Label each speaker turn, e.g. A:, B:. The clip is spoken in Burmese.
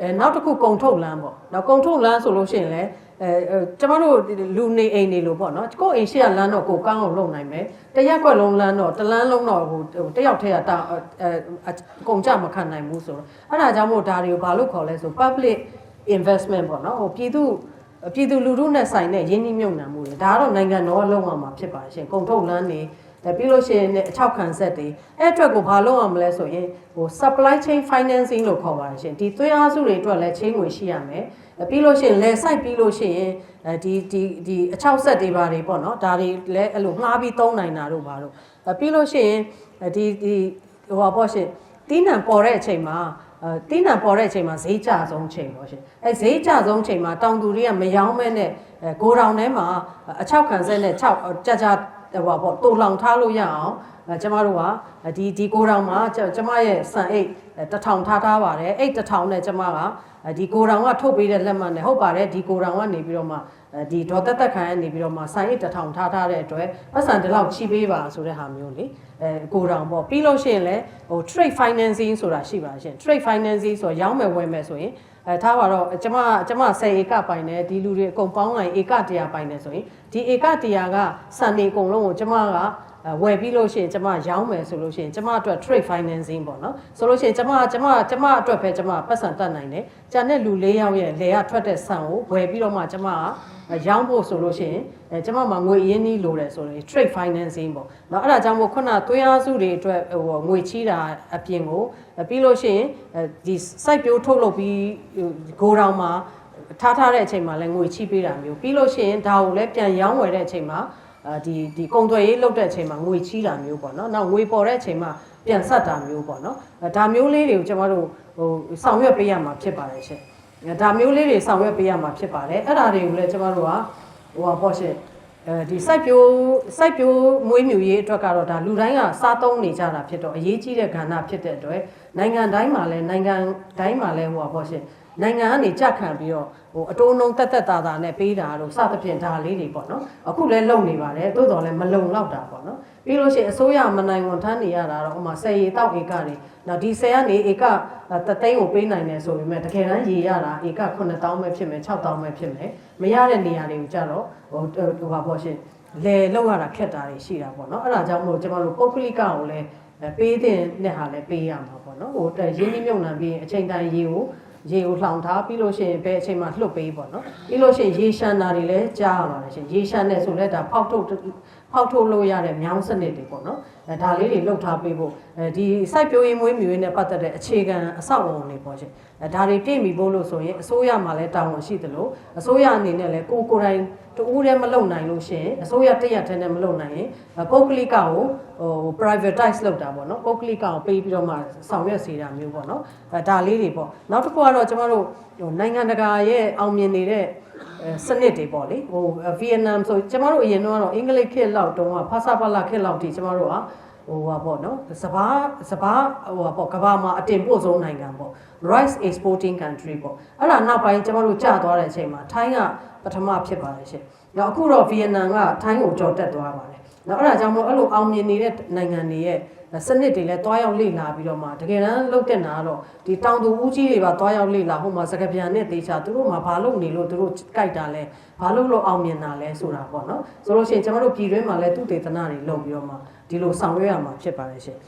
A: အဲနောက်တစ်ခုကုံထုတ်လမ်းပေါ့နောက်ကုံထုတ်လမ်းဆိုလို့ရှိရင်လည်းအဲအဲကျမတို့လူနေအိမ်နေလို့ပေါ့နော်ကိုယ့်အိမ်ရှိရလမ်းတော့ကိုယ်ကောင်းအောင်လုပ်နိုင်မယ်တရက်ကွက်လုံးလမ်းတော့တလမ်းလုံးတော့ဟိုဟိုတယောက်တည်းကတာအဲအကုန်ကြမခံနိုင်ဘူးဆိုတော့အဲ့ဒါကြောင့်မို့ဒါတွေကိုဘာလို့ခေါ်လဲဆို public investment ပေါ့နော်ဟိုပြည်သူပြည်သူလူထုနဲ့ဆိုင်တဲ့ရင်းနှီးမြှုပ်နှံမှုတွေဒါကတော့နိုင်ငံတော်ကလုံးဝမှာဖြစ်ပါရှင်ကုံထုတ်လမ်းနေ အဲပြီးလို့ရှိရင်လည်းအချောက်ခံဆက်တွေအဲ့အတွက်ကိုဘာလုပ်အောင်မလဲဆိုရင်ဟို supply chain financing လို့ခေါ်ပါတယ်ရှင်ဒီသွင်းအားစုတွေအတွက်လည်းချင်းငွေရှိရမယ်အဲပြီးလို့ရှိရင်လဲစိုက်ပြီးလို့ရှိရင်အဲဒီဒီဒီအချောက်ဆက်တွေပါတွေပေါ့နော်ဒါတွေလည်းအဲ့လိုငှားပြီးသုံးနိုင်တာတို့ပါတို့အဲပြီးလို့ရှိရင်ဒီဒီဟိုပါပေါ့ရှင်တီးနှံပေါ်တဲ့အချိန်မှာအဲတင်းနံပေါ်တဲ့အချိန်မှာဈေးကျဆုံးချိန်ပေါ့ရှင်အဲဈေးကျဆုံးချိန်မှာတောင်သူတွေကမယောင်းမဲနဲ့အဲဂိုတောင်ထဲမှာအချောက်ခံဆက်နဲ့6ကြကြ ဟိုပေါ့တူလောင်ထားလို့ရအောင်အဲကျမတို့ကဒီဒီဂိုတောင်မှာကျမရဲ့စံအိတ်တစ်ထောင်ထားထားပါတယ်အိတ်တစ်ထောင်နဲ့ကျမကဒီဂိုတောင်ကထုတ်ပေးတဲ့လက်မှတ်နဲ့ဟုတ်ပါတယ်ဒီဂိုတောင်ကနေပြီးတော့မှ ဒီဒေါ်တက်တက်ခံကနေပြီးတော့မှစိုင်းအိတ်တစ်ထောင်ထားထားတဲ့အတွက်ပတ်စံဒီလောက်ချိပေးပါဆိုတဲ့ဟာမျိုးလေအဲဂိုတောင်ပေါ့ပြီးလို့ရှိရင်လည်းဟို trade financing ဆိုတာရှိပါရှင် trade financing ဆိုရောင်းမယ်ဝယ်မယ်ဆိုရင်အဲထားပါတော့ကျမကျမ10ဧကပိုင်တယ်ဒီလူတွေအကုန်ပေါင်းလိုက်ဧက100ပိုင်တယ်ဆိုရင်ဒီဧက100ကစံနေအကုန်လုံးကိုကျမက ဝယ်ပြီးလို့ရှိရင်ကျမရောင်းမယ်ဆိုလို့ရှိရင်ကျမအတွက် trade financing ပေါ့နော်ဆိုလို့ရှိရင်ကျမကျမကျမအတွက်ပဲကျမပတ်စံတတ်နိုင်တယ်ကျန်တဲ့လူ၄ယောက်ရဲ့လေကထွက်တဲ့ဆန်ကိုဝယ်ပြီးတော့မှကျမကရောင်းဖို့ဆိုလို့ရှိရင်အဲကျမမှာငွေရင်းနှီးလိုတယ်ဆိုရင် trade financing ပေါ့နော်အဲ့ဒါကြောင့်မို့ခုနသွေးအားစုတွေအတွက်ဟိုငွေချီးတာအပြင်ကိုပြီးလို့ရှိရင်ဒီ site ပြိုးထုတ်လုပ်ပြီးဂိုတောင်မှာထားထားတဲ့အချိန်မှာလည်းငွေချီးပေးတာမျိုးပြီးလို့ရှိရင်ဒါကိုလည်းပြန်ရောင်းဝယ်တဲ့အချိန်မှာ ဒီဒီကုံသွယ်ရေးလုပ်တဲ့အချိန်မှာငွေချီးတာမျိုးပေါ့နော်။နောက်ငွေပေါ်တဲ့အချိန်မှာပြန်ဆက်တာမျိုးပေါ့နော်။ဒါမျိုးလေးတွေကိုကျွန်တော်တို့ဟိုဆောင်ရွက်ပေးရမှာဖြစ်ပါတယ်ရှင်။ဒါမျိုးလေးတွေဆောင်ရွက်ပေးရမှာဖြစ်ပါတယ်။အဲ့ဒါတွေကိုလည်းကျွန်တော်တို့ကဟိုပါပေါ့ရှင်အဲဒီ site ပြိုး site ပြိုးမွေးမြူရေးအတွက်ကတော့ဒါလူတိုင်းကစားသုံးနေကြတာဖြစ်တော့အရေးကြီးတဲ့ကဏ္ဍဖြစ်တဲ့အတွက်နိုင်ငံတိုင်းမှာလည်းနိုင်ငံတိုင်းမှာလည်းဟိုပါပေါ့ရှင်နိုင်ငံကနေကြက်ခံပြီးတော့ဟိုအတိုးနှုံတက်တက်တာတာနဲ့ပေးတာတို့စသဖြင့်ဒါလေးတွေပေါ့နော်အခုလည်းလုံနေပါတယ်သို့တော်လည်းမလုံလောက်တာပေါ့နော်ပြီးလို့ရှိရင်အစိုးရမနိုင်ဝန်ထမ်းနေရတာတော့ဥမာ10ရေတောက်ဧကတွေနော်ဒီ10ကနေဧကတသိန်းကိုပေးနိုင်တယ်ဆိုပေမဲ့တကယ်တမ်းရေရတာဧက9000ပဲဖြစ်မယ်6000ပဲဖြစ်မယ်မရတဲ့နေရာတွေကိုကြတော့ဟိုဟိုပါပေါ့ရှင်လေလောက်ရတာခက်တာတွေရှိတာပေါ့နော်အဲ့ဒါကြောင့်မို့ကျွန်တော်တို့ပုဂ္ဂလိကကိုလည်းပေးတဲ့နဲ့ဟာလည်းပေးရမှာပေါ့ နော်ဟိုရင်းနှီးမြုပ်နှံပြီးအချိန်တိုင်းရေကိုရေကိုလှောင်ထားပြီးလို့ရှိရင်ဘယ်အချိန်မှလွတ်ပေးပေါ့နော်ပြီးလို့ရှိရင်ရေရှမ်းတာတွေလည်းကြားရပါတယ်ရှင်ရေရှမ်းတဲ့ဆိုလဲဒါဖောက်ထုတ်ဖောက်ထုတ်လို့ရတဲ့မြောင်းစနစ်တွေပေါ့နော်အဲဒါလေးတွေလှုပ်ထားပေးဖို့အဲဒီ site ပြိုးရင်မွေးမြူရေးနဲ့ပတ်သက်တဲ့အခြေခံအဆောက်အအုံတွေပေါ့ရှင်အဲဒါတွေပြည့်မီဖို့လို့ဆိုရင်အစိုးရမှာလည်းတာဝန်ရှိသလိုအစိုးရအနေနဲ့လည်းကိုကိုယ်တိုင်တူးတည်းမလုပ်နိုင်လို့ရှိရင်အစိုးရတရက်တည်းနဲ့မလုပ်နိုင်ရင်ပုဂ္ဂလိကကိုဟို privatize လုပ်တာပေါ့နော်ပုဂ္ဂလိကကိုပေးပြီးတော့မှဆောင်ရွက်စေတာမျိုးပေါ့နော်အဲဒါလေးတွေပေါ့နောက်တစ်ခုကတော့ကျမတို့ဟိုနိုင်ငံတကာရဲ့အောင်မြင်နေတဲ့ စနစ်တွေပေါ့လေဟိုဗီယက်နမ်ဆိုကျမတို့အရင်တော့အင်္ဂလိပ်ခေတ်လောက်တုန်းကဖာစာပါလာခေတ်လောက်ထိကျမတို့ကဟိုဟာပေါ့နော်စဘာစဘာဟိုဟာပေါ့ကမ္ဘာမှာအတင်ပို့ဆုံးနိုင်ငံပေါ့ rice exporting country ပေါ့အဲ့ဒါနောက်ပိုင်းကျမတို့ကြာသွားတဲ့အချိန်မှာထိုင်းကပထမဖြစ်ပါတယ်ရှင်။နောက်အခုတော့ဗီယက်နမ်ကထိုင်းကိုကြော်တက်သွားပါတယ်။နောက်အဲ့ဒါကြောင့်မို့အဲ့လိုအောင်မြင်နေတဲ့နိုင်ငံတွေရဲ့ စနစ်တွေလည်းတွားရောက်လေ့လာပြီးတော့မှတကယ်တမ်းလုတ်တဲ့နာကတော့ဒီတောင်သူဦးကြီးတွေပါတွားရောက်လေ့လာဟိုမှာစကပြန်နဲ့တေချာသူတို့မှာဘာလုပ်နေလို့သူတို့ကြိုက်တာလဲဘာလုပ်လို့အောင်မြင်တာလဲဆိုတာပေါ့နော်ဆိုလို့ရှိရင်ကျမတို့ပြည်တွင်းမှာလည်းသူတေသနာတွေလုပ်ပြီးတော့မှဒီလိုဆောင်ရွက်ရမှာဖြစ်ပါတယ်ရှင်